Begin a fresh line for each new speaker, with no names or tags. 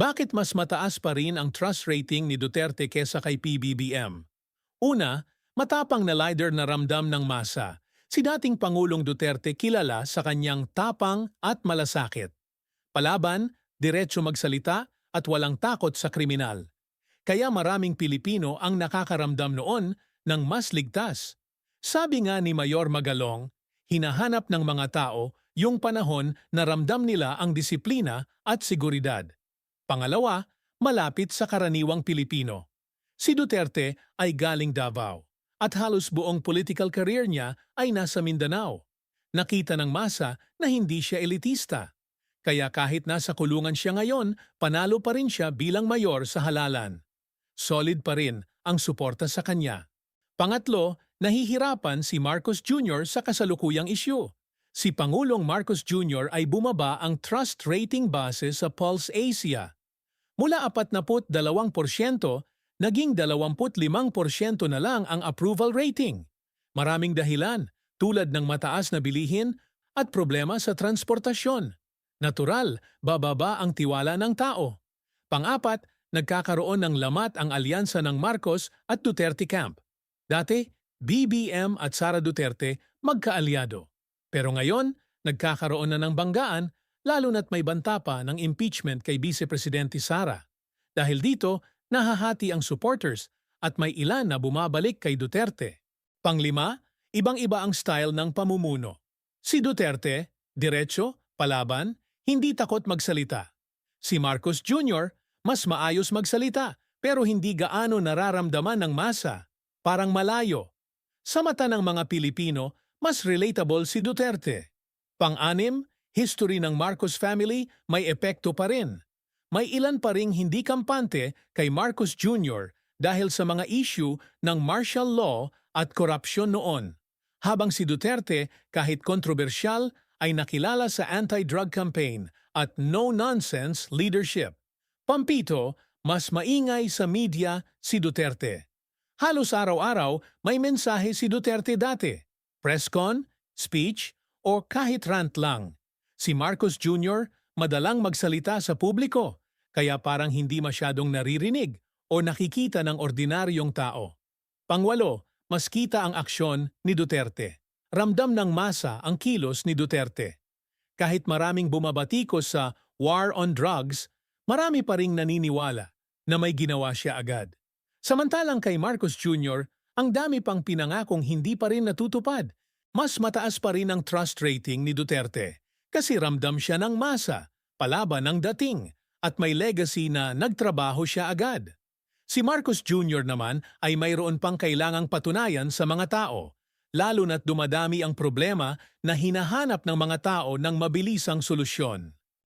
Bakit mas mataas pa rin ang trust rating ni Duterte kesa kay PBBM? Una, matapang na leader na ramdam ng masa. Si dating Pangulong Duterte kilala sa kanyang tapang at malasakit. Palaban, diretso magsalita at walang takot sa kriminal. Kaya maraming Pilipino ang nakakaramdam noon ng mas ligtas. Sabi nga ni Mayor Magalong, hinahanap ng mga tao yung panahon na ramdam nila ang disiplina at seguridad. Pangalawa, malapit sa karaniwang Pilipino. Si Duterte ay galing Davao at halos buong political career niya ay nasa Mindanao. Nakita ng masa na hindi siya elitista. Kaya kahit nasa kulungan siya ngayon, panalo pa rin siya bilang mayor sa halalan. Solid pa rin ang suporta sa kanya. Pangatlo, nahihirapan si Marcos Jr. sa kasalukuyang isyu. Si Pangulong Marcos Jr. ay bumaba ang trust rating base sa Pulse Asia. Mula 42%, naging 25% na lang ang approval rating. Maraming dahilan, tulad ng mataas na bilihin at problema sa transportasyon. Natural, bababa ang tiwala ng tao. Pang-apat, nagkakaroon ng lamat ang alyansa ng Marcos at Duterte camp. Dati, BBM at Sara Duterte magkaalyado. Pero ngayon, nagkakaroon na ng banggaan lalo na't may banta pa ng impeachment kay Vice Presidente Sara. Dahil dito, nahahati ang supporters at may ilan na bumabalik kay Duterte. Panglima, ibang-iba ang style ng pamumuno. Si Duterte, diretso, palaban, hindi takot magsalita. Si Marcos Jr., mas maayos magsalita pero hindi gaano nararamdaman ng masa, parang malayo. Sa mata ng mga Pilipino, mas relatable si Duterte. Pang-anim, history ng Marcos family may epekto pa rin. May ilan pa ring hindi kampante kay Marcos Jr. dahil sa mga issue ng martial law at korupsyon noon. Habang si Duterte, kahit kontrobersyal, ay nakilala sa anti-drug campaign at no-nonsense leadership. Pampito, mas maingay sa media si Duterte. Halos araw-araw may mensahe si Duterte dati. Press con, speech, o kahit rant lang. Si Marcos Jr. madalang magsalita sa publiko, kaya parang hindi masyadong naririnig o nakikita ng ordinaryong tao. Pangwalo, mas kita ang aksyon ni Duterte. Ramdam ng masa ang kilos ni Duterte. Kahit maraming bumabatikos sa war on drugs, marami pa ring naniniwala na may ginawa siya agad. Samantalang kay Marcos Jr., ang dami pang pinangakong hindi pa rin natutupad. Mas mataas pa rin ang trust rating ni Duterte kasi ramdam siya ng masa, palaban ng dating, at may legacy na nagtrabaho siya agad. Si Marcos Jr. naman ay mayroon pang kailangang patunayan sa mga tao, lalo na't dumadami ang problema na hinahanap ng mga tao ng mabilisang solusyon.